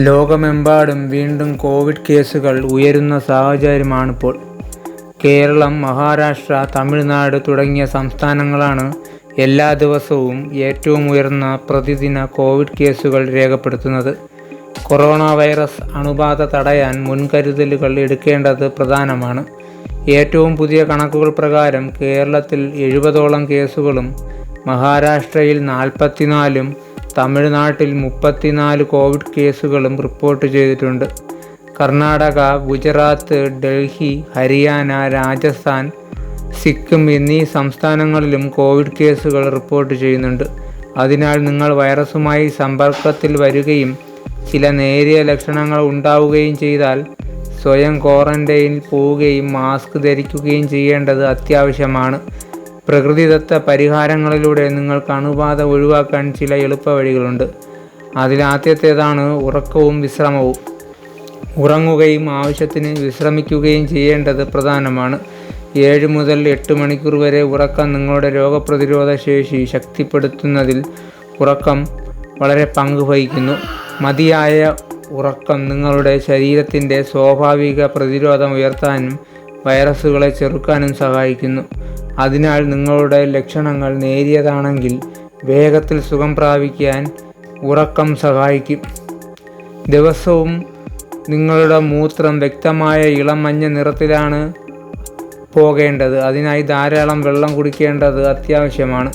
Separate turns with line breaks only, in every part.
ലോകമെമ്പാടും വീണ്ടും കോവിഡ് കേസുകൾ ഉയരുന്ന സാഹചര്യമാണിപ്പോൾ. കേരളം, മഹാരാഷ്ട്ര, തമിഴ്നാട് തുടങ്ങിയ സംസ്ഥാനങ്ങളാണ് എല്ലാ ദിവസവും ഏറ്റവും ഉയർന്ന പ്രതിദിന കോവിഡ് കേസുകൾ രേഖപ്പെടുത്തുന്നത്. കൊറോണ വൈറസ് അണുബാധ തടയാൻ മുൻകരുതലുകൾ എടുക്കേണ്ടത് പ്രധാനമാണ്. ഏറ്റവും പുതിയ കണക്കുകൾ പ്രകാരം കേരളത്തിൽ എഴുപതോളം കേസുകളും മഹാരാഷ്ട്രയിൽ നാൽപ്പത്തിനാലും തമിഴ്നാട്ടിൽ മുപ്പത്തിനാല് കോവിഡ് കേസുകളും റിപ്പോർട്ട് ചെയ്തിട്ടുണ്ട്. കർണാടക, ഗുജറാത്ത്, ഡൽഹി, ഹരിയാന, രാജസ്ഥാൻ, സിക്കിം എന്നീ സംസ്ഥാനങ്ങളിലും കോവിഡ് കേസുകൾ റിപ്പോർട്ട് ചെയ്യുന്നുണ്ട്. അതിനാൽ നിങ്ങൾ വൈറസുമായി സമ്പർക്കത്തിൽ വരികയും ചില നേരിയ ലക്ഷണങ്ങൾ ഉണ്ടാവുകയും ചെയ്താൽ സ്വയം ക്വാറന്റൈനിൽ പോവുകയും മാസ്ക് ധരിക്കുകയും ചെയ്യേണ്ടത് അത്യാവശ്യമാണ്. പ്രകൃതിദത്ത പരിഹാരങ്ങളിലൂടെ നിങ്ങൾക്ക് അണുബാധ ഒഴിവാക്കാൻ ചില എളുപ്പവഴികളുണ്ട്. അതിലാദ്യത്തേതാണ് ഉറക്കവും വിശ്രമവും. ഉറങ്ങുകയും ആവശ്യത്തിന് വിശ്രമിക്കുകയും ചെയ്യേണ്ടത് പ്രധാനമാണ്. ഏഴ് മുതൽ എട്ട് മണിക്കൂർ വരെ ഉറക്കം നിങ്ങളുടെ രോഗപ്രതിരോധ ശേഷി ശക്തിപ്പെടുത്തുന്നതിൽ ഉറക്കം വളരെ പങ്ക് വഹിക്കുന്നു. മതിയായ ഉറക്കം നിങ്ങളുടെ ശരീരത്തിന്റെ സ്വാഭാവിക പ്രതിരോധം ഉയർത്താനും വൈറസുകളെ ചെറുക്കാനും സഹായിക്കുന്നു. അതിനാൽ നിങ്ങളുടെ ലക്ഷണങ്ങൾ നേരിയതാണെങ്കിൽ വേഗത്തിൽ സുഖം പ്രാപിക്കാൻ ഉറക്കം സഹായിക്കും. ദിവസവും നിങ്ങളുടെ മൂത്രം വ്യക്തമായ ഇളം മഞ്ഞ നിറത്തിലാണ് പോകേണ്ടത്. അതിനായി ധാരാളം വെള്ളം കുടിക്കേണ്ടത് അത്യാവശ്യമാണ്.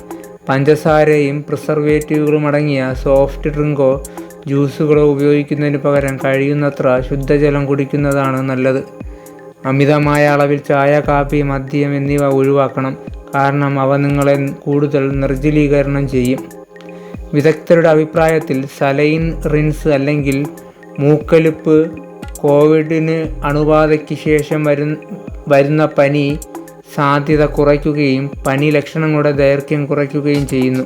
പഞ്ചസാരയും പ്രിസർവേറ്റീവുകളും അടങ്ങിയ സോഫ്റ്റ് ഡ്രിങ്കോ ജ്യൂസുകളോ ഉപയോഗിക്കുന്നതിന് പകരം കഴിയുന്നത്ര ശുദ്ധജലം കുടിക്കുന്നതാണ് നല്ലത്. അമിതമായ അളവിൽ ചായ, കാപ്പി, മദ്യം എന്നിവ ഒഴിവാക്കണം. കാരണം അവ നിങ്ങളെ കൂടുതൽ നിർജലീകരണം ചെയ്യും. വിദഗ്ധരുടെ അഭിപ്രായത്തിൽ സലൈൻ റിൻസ് അല്ലെങ്കിൽ മൂക്കലുപ്പ് കോവിഡിന് അണുബാധയ്ക്ക് ശേഷം വരുന്ന പനി സാധ്യത കുറയ്ക്കുകയും പനി ലക്ഷണങ്ങളുടെ ദൈർഘ്യം കുറയ്ക്കുകയും ചെയ്യുന്നു.